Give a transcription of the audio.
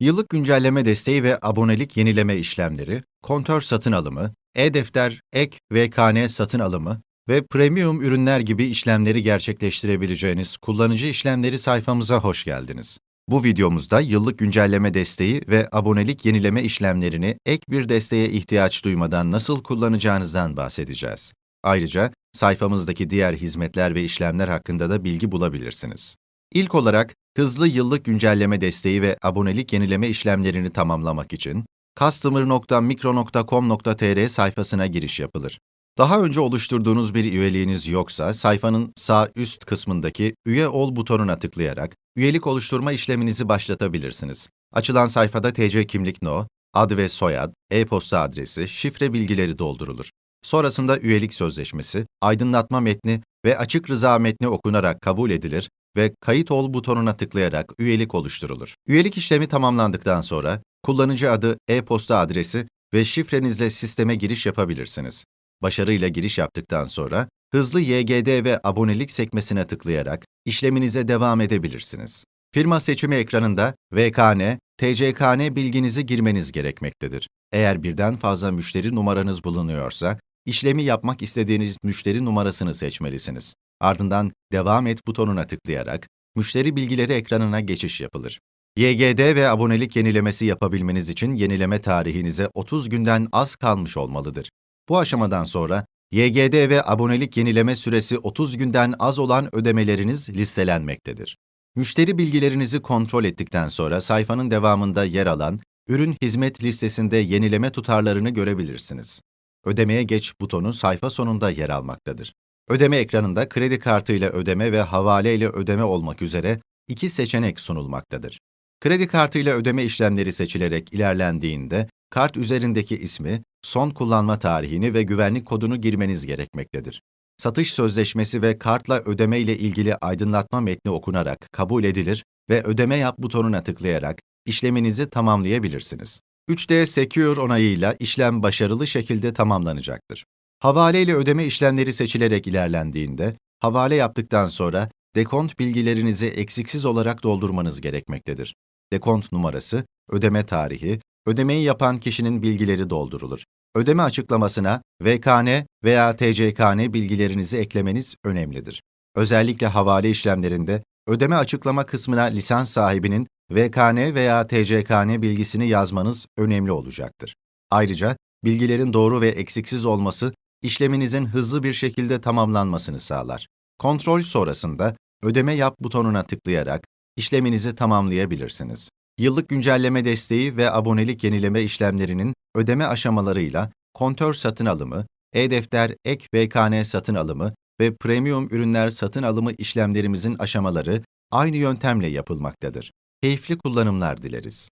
Yıllık güncelleme desteği ve abonelik yenileme işlemleri, kontör satın alımı, e-defter, ek VKN satın alımı ve premium ürünler gibi işlemleri gerçekleştirebileceğiniz kullanıcı işlemleri sayfamıza hoş geldiniz. Bu videomuzda yıllık güncelleme desteği ve abonelik yenileme işlemlerini ek bir desteğe ihtiyaç duymadan nasıl kullanacağınızdan bahsedeceğiz. Ayrıca sayfamızdaki diğer hizmetler ve işlemler hakkında da bilgi bulabilirsiniz. İlk olarak hızlı yıllık güncelleme desteği ve abonelik yenileme işlemlerini tamamlamak için customer.mikro.com.tr sayfasına giriş yapılır. Daha önce oluşturduğunuz bir üyeliğiniz yoksa sayfanın sağ üst kısmındaki Üye ol butonuna tıklayarak üyelik oluşturma işleminizi başlatabilirsiniz. Açılan sayfada TC kimlik no, ad ve soyad, e-posta adresi, şifre bilgileri doldurulur. Sonrasında üyelik sözleşmesi, aydınlatma metni ve açık rıza metni okunarak kabul edilir ve kayıt ol butonuna tıklayarak üyelik oluşturulur. Üyelik işlemi tamamlandıktan sonra kullanıcı adı, e-posta adresi ve şifrenizle sisteme giriş yapabilirsiniz. Başarıyla giriş yaptıktan sonra hızlı YGD ve abonelik sekmesine tıklayarak işleminize devam edebilirsiniz. Firma seçimi ekranında VKN, TCKN bilginizi girmeniz gerekmektedir. Eğer birden fazla müşteri numaranız bulunuyorsa, işlemi yapmak istediğiniz müşteri numarasını seçmelisiniz. Ardından Devam et butonuna tıklayarak müşteri bilgileri ekranına geçiş yapılır. YGD ve abonelik yenilemesi yapabilmeniz için yenileme tarihinize 30 günden az kalmış olmalıdır. Bu aşamadan sonra YGD ve abonelik yenileme süresi 30 günden az olan ödemeleriniz listelenmektedir. Müşteri bilgilerinizi kontrol ettikten sonra sayfanın devamında yer alan ürün hizmet listesinde yenileme tutarlarını görebilirsiniz. Ödemeye geç butonu sayfa sonunda yer almaktadır. Ödeme ekranında kredi kartıyla ödeme ve havale ile ödeme olmak üzere iki seçenek sunulmaktadır. Kredi kartıyla ödeme işlemleri seçilerek ilerlendiğinde kart üzerindeki ismi, son kullanma tarihini ve güvenlik kodunu girmeniz gerekmektedir. Satış sözleşmesi ve kartla ödeme ile ilgili aydınlatma metni okunarak kabul edilir ve ödeme yap butonuna tıklayarak işleminizi tamamlayabilirsiniz. 3D Secure onayıyla işlem başarılı şekilde tamamlanacaktır. Havale ile ödeme işlemleri seçilerek ilerlendiğinde, havale yaptıktan sonra dekont bilgilerinizi eksiksiz olarak doldurmanız gerekmektedir. Dekont numarası, ödeme tarihi, ödemeyi yapan kişinin bilgileri doldurulur. Ödeme açıklamasına VKN veya TCKN bilgilerinizi eklemeniz önemlidir. Özellikle havale işlemlerinde ödeme açıklama kısmına lisans sahibinin VKN veya TCKN bilgisini yazmanız önemli olacaktır. Ayrıca bilgilerin doğru ve eksiksiz olması işleminizin hızlı bir şekilde tamamlanmasını sağlar. Kontrol sonrasında ödeme yap butonuna tıklayarak işleminizi tamamlayabilirsiniz. Yıllık güncelleme desteği ve abonelik yenileme işlemlerinin ödeme aşamalarıyla kontör satın alımı, e-defter ek VKN satın alımı ve premium ürünler satın alımı işlemlerimizin aşamaları aynı yöntemle yapılmaktadır. Keyifli kullanımlar dileriz.